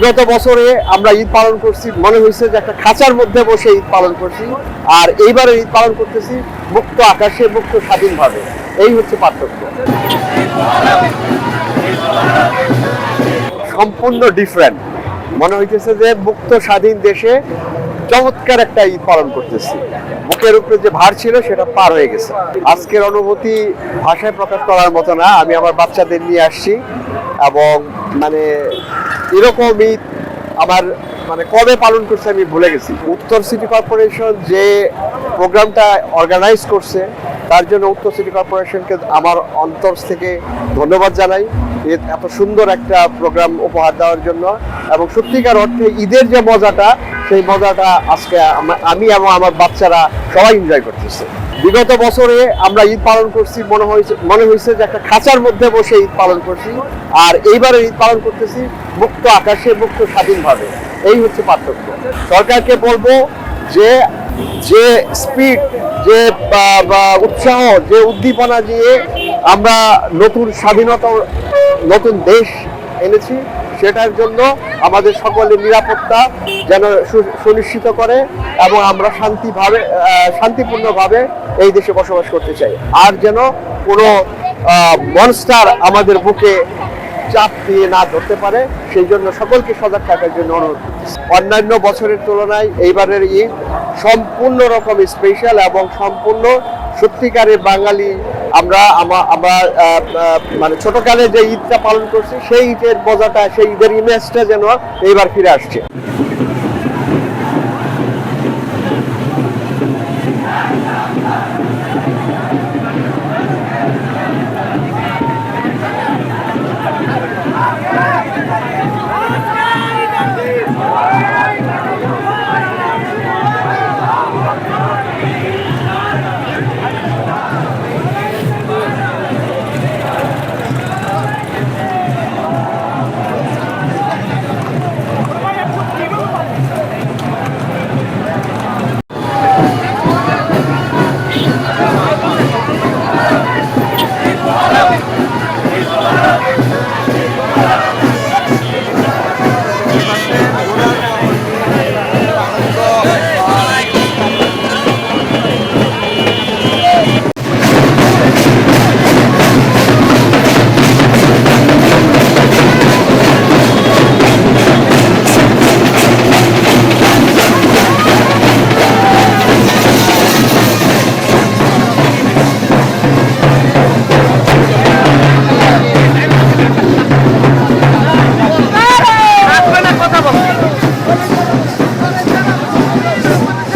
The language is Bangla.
বিগত বছরে আমরা ঈদ পালন করছি, মনে হয়েছে যে একটা খাঁচার মধ্যে বসে ঈদ পালন করছি। আর এইবারে ঈদ পালন করতেছি মুক্ত আকাশে, মুক্ত স্বাধীনভাবে। এই হচ্ছে পার্থক্য। সম্পূর্ণ ডিফারেন্ট মনে হইতেছে যে মুক্ত স্বাধীন দেশে চমৎকার একটা ঈদ পালন করতেছি। বুকের উপরে যে ভার ছিল সেটা পার হয়ে গেছে। আজকের অনুভূতি ভাষায় প্রকাশ করার মতো না। আমি আমার বাচ্চাদের নিয়ে আসছি এবং মানে এরকম ঈদ আমার মানে কবে পালন করছে আমি ভুলে গেছি। উত্তর সিটি কর্পোরেশন যে প্রোগ্রামটা অর্গানাইজ করছে, তার জন্য উত্তর সিটি কর্পোরেশনকে আমার অন্তর থেকে ধন্যবাদ জানাই। এত সুন্দর একটা প্রোগ্রাম উপহার দেওয়ার জন্য এবং সত্যিকার অর্থে ঈদের যে মজাটা সেই মজাটা আজকে আমি এবং আমার বাচ্চারা সবাই এনজয় করতেছে। বিগত বছরে আমরা ঈদ পালন করছি, মনে হয়েছে মনে হয়েছে যে একটা খাঁচার মধ্যে বসে ঈদ পালন করছি। আর এইবারে ঈদ পালন করতেছি মুক্ত আকাশে, মুক্ত স্বাধীনভাবে। এই হচ্ছে পার্থক্য। সরকারকে বলব যে যে স্পিড যে উৎসাহ, যে উদ্দীপনা দিয়ে আমরা নতুন স্বাধীনতা, নতুন দেশ এনেছি। সেটার জন্য আমাদের সকলের নিরাপত্তা যেন সুনিশ্চিত করে এবং আমরা শান্তিভাবে শান্তিপূর্ণভাবে এই দেশে বসবাস করতে চাই। আর যেন কোনো মনস্টার আমাদের বুকে চাপ দিয়ে না ধরতে পারে, সেই জন্য সকলকে সজাগ থাকার জন্য অনুরোধ অন্যান্য বছরের তুলনায় এইবারের ঈদ সম্পূর্ণ রকম স্পেশাল এবং সম্পূর্ণ সত্যিকারের বাঙালি আমরা আমরা মানে ছোটকালে যে ঈদটা পালন করছি, সেই ঈদের মজাটা, সেই ঈদের ইমেজটা যেন এইবার ফিরে আসছে।